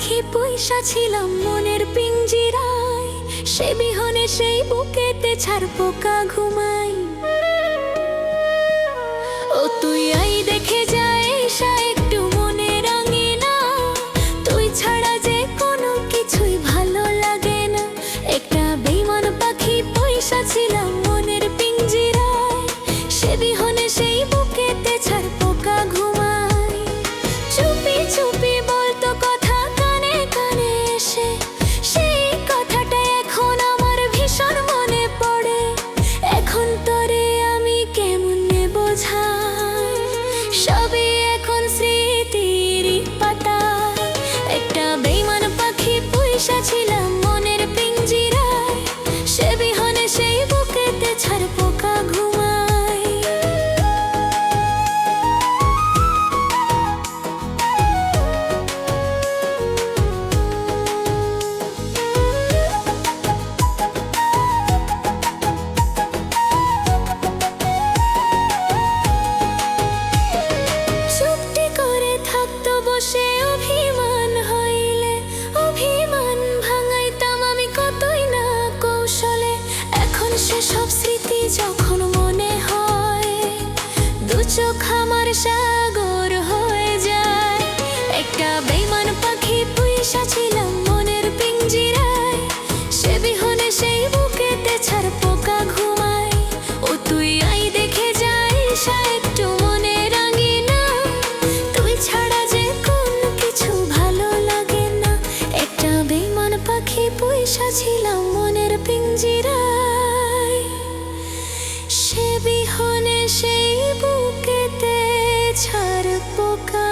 রাখি পয়সা ছিলাম মনের পিঞ্জিরায়। সে বিহনে সেই বুকেতে ছাড় পোকা ঘুমায়। সে অভিমান হইলে, অভিমান ভাঙাইতাম আমি কতই না কৌশলে। এখন সে সব স্মৃতি যখন মনে হয়, দু চোখ আমার সাগর হয়ে যায়। একটা বেমান পাখি পুইসা ছিল ছিলাম মনের পিঞ্জিরায়। সে বিহনে সেই বুকেতে ছাড় পোকা